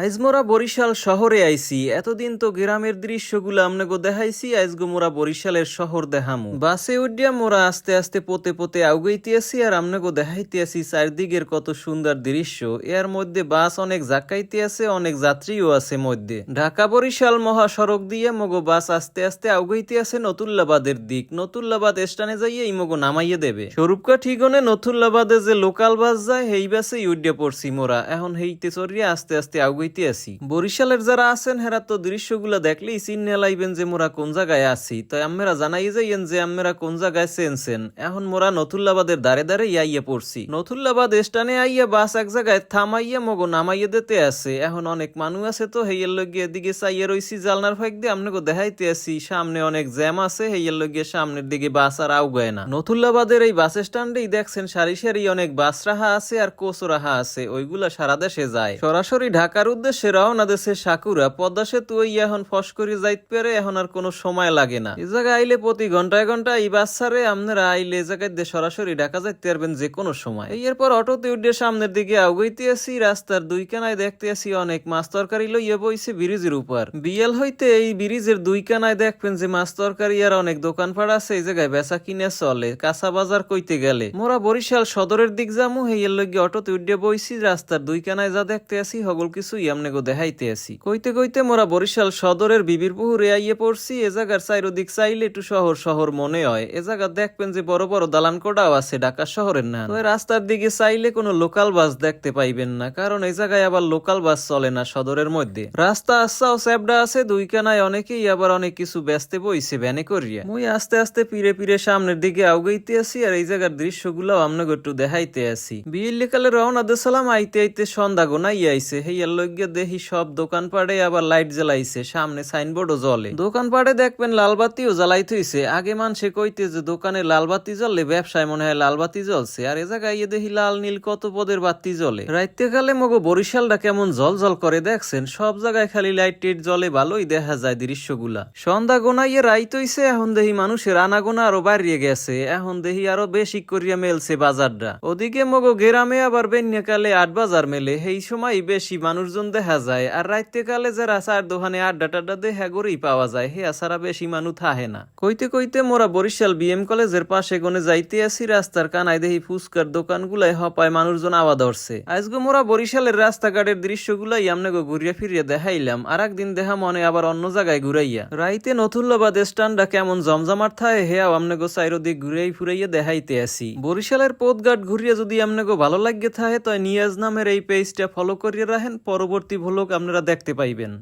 আইজ মোরা বরিশাল শহরে আইসি। এতদিন তো গ্রামের দৃশ্যগুলো আমনেগো দেখাইছি আইজগো মোরা বরিশালের শহর দেখামু। বাসে উঠিয়া মোরা আস্তে আস্তে পোতে পোতে আউগাইতেছি আর আমনেগো দেখাইতেছি চারদিকের কত সুন্দর দৃশ্য। এর মধ্যে বাস অনেক জাকাইতে আছে অনেক যাত্রীও আছে মধ্যে। ঢাকা বরিশাল মহাসড়ক দিয়ে মগো বাস আস্তে আস্তে আউগাইতে আছে নতুল্লাবাদের দিক। নতুল্লাবাদ স্টানে যাইয়ে ইমগো নামাইয়ে দেবে। স্বরূপকা ঠিকনে নতুল্লাবাদে যে লোকাল বাস যায় হেই বাসে উঠিয়া পড়ছি মোরা। এখন হেইতে চড়িয়ে আস্তে আস্তে আউগাইতে আছি। বরিশালের যারা আছেন, হেরা তো দৃশ্যগুলো দেখলেই চিন্নে লাইবেন যে মোরা কোন জায়গায় আছি। তো আমরা জানাই যাইয়েন যে আমরা কোন জায়গায় চেনছেন এখন মোরা নথুল্লাবাদের দাঁড়ে দাঁড়ে আইয়া পড়ছি। নথুল্লাবাদ স্টানে আইয়া বাস এক জায়গায় থামাইয়া মগো নামাইয়া দিতে আছে। এখন অনেক মানুষ আছে তো, হেইয়ের লগে এদিকে চাইয়া রইছি জালনার ফাইক দিয়ে। আপনাকে দেখাইতে আছি, সামনে অনেক জ্যাম আছে, হেইয়ের লগে সামনের দিকে বাস আর আউগায় না। নথুল্লাবাদের এই বাস স্ট্যান্ডেই দেখছেন সারি সারি অনেক বাস রাহা আছে আর কোচ রাহা আছে। ওইগুলা সারা দেশে যায়। সরাসরি ঢাকার উদ্দেশ্যে রওনা দেশে সাকুরা। পদ্মা সেতু এখন ফস করে যাইতে পেরে এখন আর কোনো সময় লাগে না। এই জায়গায় আইলে প্রতি ঘন্টায় ঘন্টায় এই ছাড়ে আপনারা আইলে এই জায়গায় দিয়ে সরাসরি ঢাকা যাইতে পারবেন যে কোনো সময়। এরপর অটোতে উঠে সামনের দিকে আগাইতে আসি, রাস্তার দুই কানায় দেখতে আসি অনেক মাছ তরকারি লইয়া বইছে ব্রিজের উপর। বিয়েল হইতে এই ব্রিজের দুই কানায় দেখবেন যে মাছ তরকারি আর অনেক দোকানপাট আছে, এই জায়গায় বেচা কিনে চলে, কাঁচা বাজার কইতে গেলে। মোরা বরিশাল সদরের দিক যামু, হেইয়ের লগে অটোতে উঠে বইছি, রাস্তার দুই কানায় যা দেখতে আসি, হগল কিছুই আমনে গো দেখাইতে আসি। কইতে কইতে মোরা বরিশাল সদরের বিবির পুহুরে আইয়ে পড়ছি, এ জায়গার চাইরোদিক চাইলে একটু শহর শহর মনে হয়। এ জায়গা দেখবেন যে বড় বড় দালান কোটাও আছে ঢাকা শহরের না তো রাস্তার দিকে চাইলে কোনো লোকাল বাস দেখতে পাইবেন না, কারণ এই জায়গায় আবার লোকাল বাস চলে না সদরের মধ্যে। রাস্তা আসাও স্যাবডা আছে দুই কানায় অনেকেই আবার অনেক কিছু ব্যস্তে বইছে ভ্যানে করিয়া। মুই আস্তে আস্তে পিরে পিরে সামনের দিকে আউগাইতে আসি আর এই জায়গার দৃশ্যগুলো আপনাকে একটু দেখাইতে আসি। বিয়ের কালে রওনা দেসালাম আইতে আইতে সন্ধ্যা গোনাই আইছে। হেইয়ার লইগে দেখি সব দোকান পাড়ে আবার লাইট জ্বালাইছে, সামনে সাইনবোর্ডও জ্বলে। দোকান পাড়ে দেখবেন লালবাতিও জ্বালাই থইছে আগে মানুষে কইতে যে দোকানে লালবাতি জ্বললে ব্যবসায় মনে হয় লালবাতি জ্বলছে, আর এ জায়গায় ইয়ে দেখি লাল, নীল, কত পদের বাতি জ্বলে। রাইতে কালে মগো বরিশালটা কেমন জল জল করে দেখছেন, সব জায়গায় খালি লাইট টিট জ্বলে ভালোই দেখা যায় দৃশ্যগুলা। সন্ধ্যা গোনাইয়ে রাইত হইছে, এখন দেখি মানুষের আনাগোনা আরও বাড়িয়ে গেছে, এখন দেখি আরও বেশি করিয়া মেলছে বাজারটা। ওদিকে মগো গেরামে আবার বেন্যকালে আট বাজার মেলে সেই সময় বেশি মানুষজন দেখা যায়। আর রাইতে কালে যারা চার দোকানে আড্ডা টাড্ডা দেখা করেই পাওয়া যায়, হে ছাড়া বেশি মানুষ থাহে না। কইতে কইতে মোরা বরিশাল বিএম কলেজের পাশে গনে যাইতে আসি, রাস্তার কানায় দেখি ফুচকার দোকানগুলাই হপায় মানুষজন আওয়া ধরছে। আজকে মোরা বরিশালের রাস্তাঘাটের দৃশ্যগুলাই আমনে গো ঘুরিয়া ফিরিয়া দেখাইলাম, আর একদিন দেখা মনে আবার অন্য জায়গায় ঘুরাইয়া। রাইতে নথুল্লাবাদ স্ট্যান্ডটা কেমন জমজমাট থায়, হেয়াও আমনে গো চাইরোদিক ঘুরাই ফুরাইয়া দেখাইতে আসি। বরিশালের পথঘাট ঘুরিয়া যদি আমনে গো ভালো লাগে থাকে তো নিয়াজ নামের এই পেজটা ফলো করিয়া রাখেন পরবর্তী ভ্লগ আপনারা দেখতে পাইবেন।